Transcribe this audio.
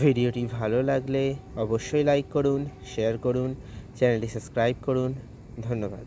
ভিডিওটি ভালো লাগলে অবশ্যই লাইক করুন শেয়ার করুন চ্যানেলটি সাবস্ক্রাইব করুন। ধন্যবাদ।